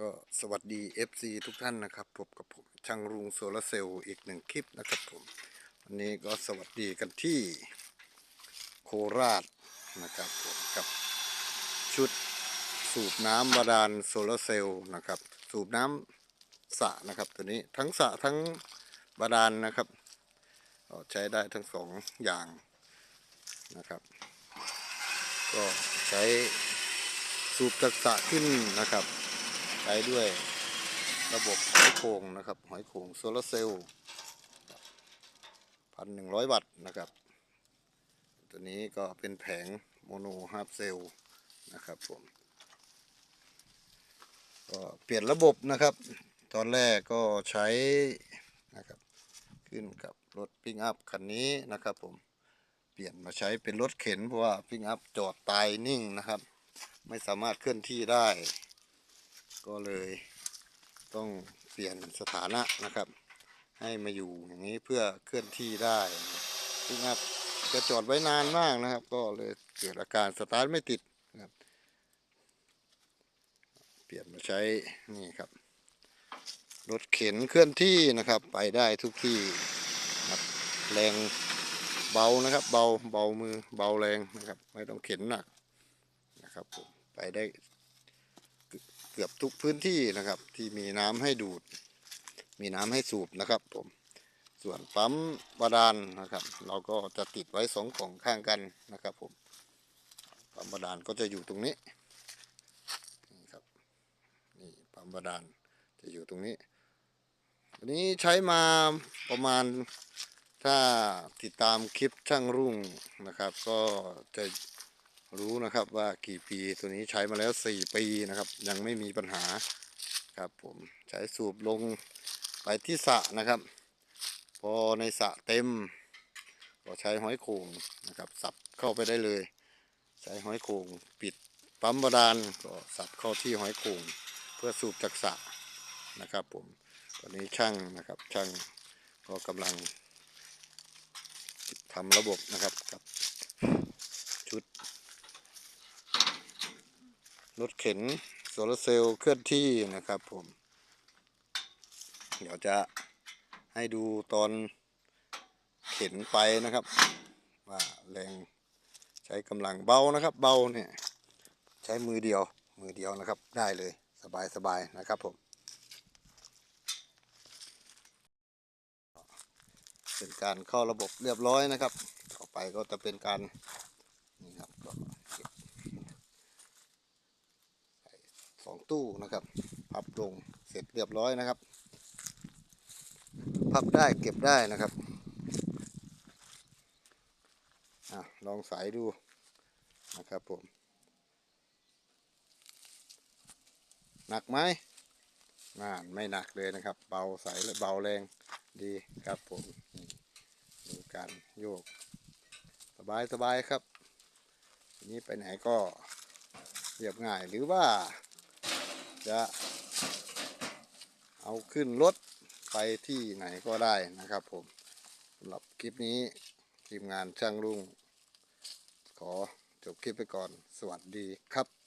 ก็สวัสดี FC ทุกท่านนะครับพบกับผมช่างรุงโซลาร์เซลล์อีกหนึ่งคลิปนะครับผมวันนี้ก็สวัสดีกันที่โคราชนะครับผมกับชุดสูบน้ำบาดาลโซลาร์เซลล์นะครับ สูบน้ำสระนะครับตัวนี้ทั้งสระทั้งบาดาลนะครับก็ใช้ได้ทั้งสองอย่างนะครับ ก็ใช้สูบจากสระขึ้นนะครับ ใช้ด้วยระบบหอยโข่งนะครับ หอยโข่งโซลาร์เซลล์พันหนึ่งร้อยวัตต์นะครับ ตัวนี้ก็เป็นแผงโมโนฮาร์ฟเซลล์นะครับผมก็เปลี่ยนระบบนะครับ ตอนแรกก็ใช้นะครับขึ้นกับรถปิ้งอัพคันนี้นะครับผมเปลี่ยนมาใช้เป็นรถเข็นเพราะว่าปิ้งอัพจอดตายนิ่งนะครับ ไม่สามารถเคลื่อนที่ได้ ก็เลยต้องเปลี่ยนสถานะนะครับ ให้มาอยู่อย่างนี้เพื่อเคลื่อนที่ได้ปิ้งอัพจะจอดไว้นานมากนะครับ ก็เลยเกิดอาการสตาร์ทไม่ติดนะครับ เปลี่ยนมาใช้นี่ครับรถเข็นเคลื่อนที่นะครับ ไปได้ทุกที่ครับแรงเบานะครับ เบาเบามือเบาแรงนะครับ ไม่ต้องเข็นหนักนะครับ ไปได้ เกือบทุกพื้นที่นะครับ ที่มีน้ำให้ดูด มีน้ำให้สูบนะครับผมส่วนปั๊มบาดาลนะครับ เราก็จะติดไว้สองกล่องข้างกันนะครับผมปั๊มบาดาลก็จะอยู่ตรงนี้นี่ครับนี่ปั๊มบาดาลจะอยู่ตรงนี้อันนี้ใช้มาประมาณถ้าติดตามคลิปช่างรุ่งนะครับ ก็จะ รู้นะครับว่ากี่ปีตัวนี้ใช้มาแล้ว 4 ปีนะครับ ยังไม่มีปัญหาครับผมใช้สูบลงไปที่สะนะครับ พอในสะเต็ม ก็ใช้หอยโข่งนะครับ สับเข้าไปได้เลย ใช้หอยโข่งปิดปั๊มบาดาลก็สับเข้าที่หอยโข่งเพื่อสูบจากสะนะครับผมตอนนี้ช่างนะครับช่างก็กำลังทำระบบนะครับกับชุด รถเข็นโซลาร์เซลล์เคลื่อนที่นะครับผม เดี๋ยวจะให้ดูตอนเข็นไปนะครับ ว่าแรงใช้กำลังเบานะครับ เบาเนี่ยใช้มือเดียวมือเดียวนะครับ ได้เลยสบายสบายนะครับผมเป็นการเข้าระบบเรียบร้อยนะครับ ต่อไปก็จะเป็นการนี่ครับก็เก็บ ส องตู้นะครับ พับลงเสร็จเรียบร้อยนะครับ พับได้เก็บได้นะครับอลองสายดูนะครับผม หนักไหมน่าไม่หนักเลยนะครับ เบาสายและเบาแรงดีครับผมดูการโยก สบายสบายครับ นี้ไปไหนก็เรียบง่ายหรือว่า จะเอาขึ้นรถไปที่ไหนก็ได้นะครับผมสำหรับคลิปนี้ทีมงานช่างรุ่งขอจบคลิปไปก่อน สวัสดีครับ